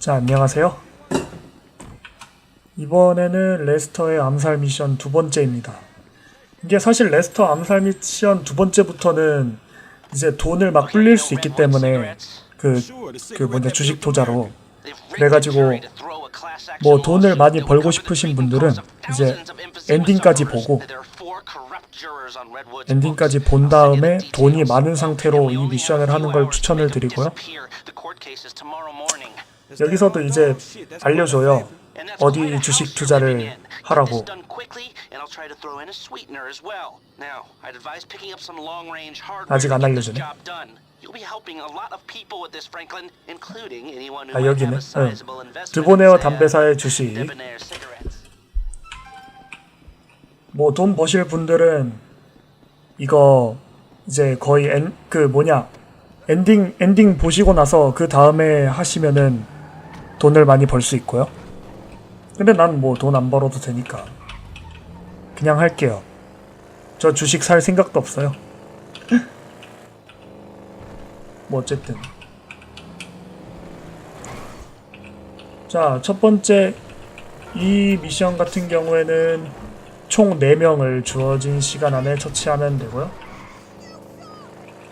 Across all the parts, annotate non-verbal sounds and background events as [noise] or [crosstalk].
자, 안녕하세요. 이번에는 레스터의 암살 미션 두 번째입니다. 이게 사실 레스터 암살 미션 두 번째부터는 이제 돈을 막 불릴 수 있기 때문에 그, 그 뭐냐, 주식 투자로. 그래가지고 뭐 돈을 많이 벌고 싶으신 분들은 이제 엔딩까지 보고 엔딩까지 본 다음에 돈이 많은 상태로 이 미션을 하는 걸 추천을 드리고요. 여기서도 이제 알려줘요. 어디 주식 투자를 하라고. 아직 안 알려주네. 아 여기네. 응. 드보네어 담배사의 주식. 뭐 돈 버실 분들은 이거 이제 거의 엔, 그 뭐냐 엔딩 엔딩 보시고 나서 그 다음에 하시면은 돈을 많이 벌 수 있고요. 근데 난 뭐 돈 안 벌어도 되니까 그냥 할게요. 저 주식 살 생각도 없어요. 뭐 어쨌든 자 첫 번째 이 미션 같은 경우에는 총 4명을 주어진 시간 안에 처치하면 되고요.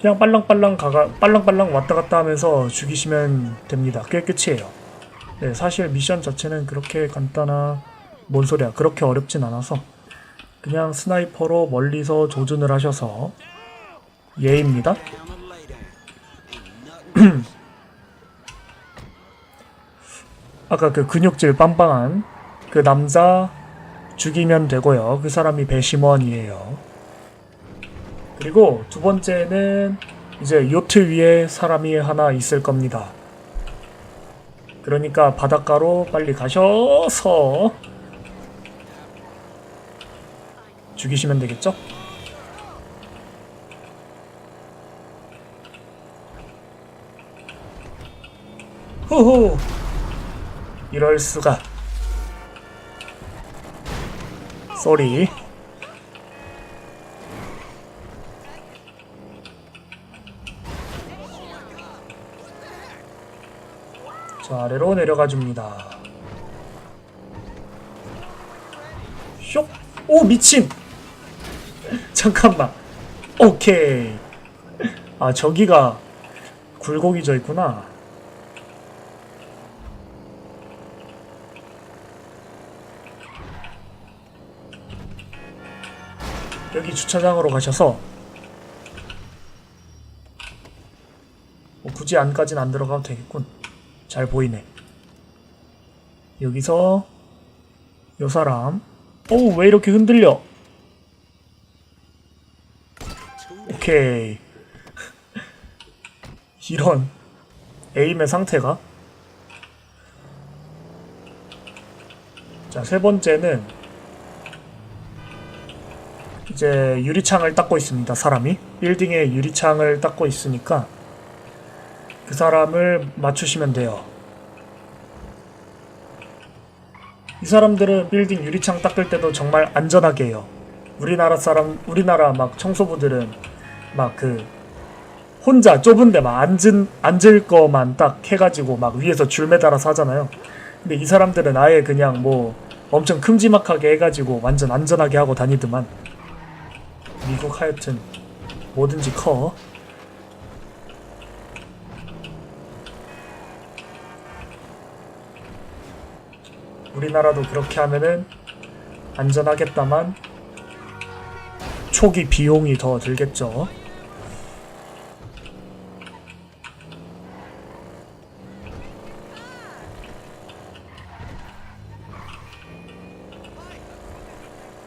그냥 빨랑빨랑 가가 빨랑빨랑 왔다 갔다 하면서 죽이시면 됩니다. 그게 끝이에요. 네, 사실 미션 자체는 그렇게 간단한 뭔 소리야 그렇게 어렵진 않아서 그냥 스나이퍼로 멀리서 조준을 하셔서 예입니다. [clears throat] 아까 그 근육질 빵빵한 그 남자 죽이면 되고요. 그 사람이 배심원이에요. 그리고 두 번째는 이제 요트 위에 사람이 하나 있을 겁니다. 그러니까 바닷가로 빨리 가셔서 죽이시면 되겠죠? 호호 이럴 수가. 쏘리 자 아래로 내려가 줍니다 쇽! 오 미친! [laughs] 잠깐만 오케이 아 저기가 굴곡이 져 있구나 여기 주차장으로 가셔서 뭐 굳이 안까진 안 들어가도 되겠군. 잘 보이네. 여기서 요 사람 오 왜 이렇게 흔들려? 오케이 [laughs] 이런 에임의 상태가 자 세 번째는 이제 유리창을 닦고 있습니다. 사람이 빌딩에 유리창을 닦고 있으니까 그 사람을 맞추시면 돼요. 이 사람들은 빌딩 유리창 닦을 때도 정말 안전하게 해요. 우리나라 사람, 우리나라 막 청소부들은 막 그 혼자 좁은데 막 앉은 앉을 거만 딱 해가지고 막 위에서 줄 매달아서 하잖아요. 근데 이 사람들은 아예 그냥 뭐 엄청 큼지막하게 해가지고 완전 안전하게 하고 다니더만. 미국 하여튼 뭐든지 커. 우리나라도 그렇게 하면은 안전하겠다만 초기 비용이 더 들겠죠.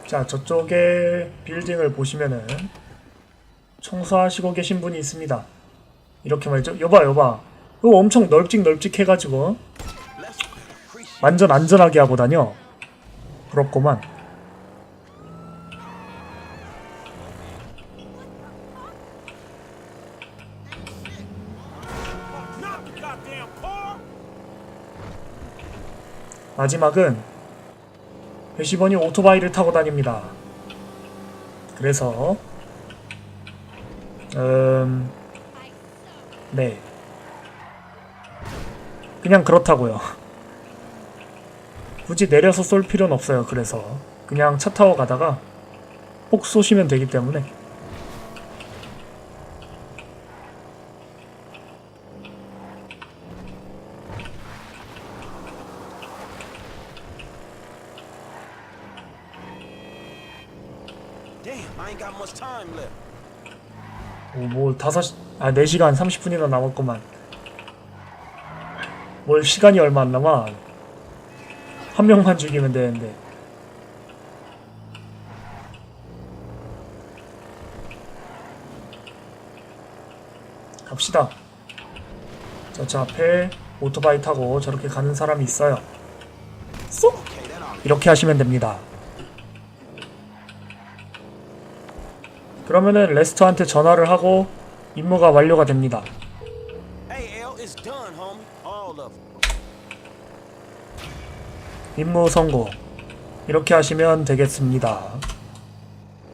자, 저쪽에 빌딩을 보시면은 청소하시고 계신 분이 있습니다. 이렇게 말이죠. 여봐, 여봐. 이거 엄청 널찍널찍 해가지고 완전 안전하게 하고 다녀. 부럽구만. 마지막은 배시번이 오토바이를 타고 다닙니다. 그래서 음, 네. 그냥 그렇다고요. 굳이 내려서 쏠 필요는 없어요. 그래서 그냥 차 타고 가다가 폭 쏘시면 되기 때문에 Damn, I ain't got much time left. 오, 뭐 다섯 시- 아 4시간 30분이나 남았구만. 뭘 시간이 얼마 안 남아. 한 명만 죽이면 되는데. 갑시다. 자, 저 앞에 오토바이 타고 저렇게 가는 사람이 있어요. 쏙! 이렇게 하시면 됩니다. 그러면은 레스터한테 전화를 하고 임무가 완료가 됩니다. 임무 성공. 이렇게 하시면 되겠습니다.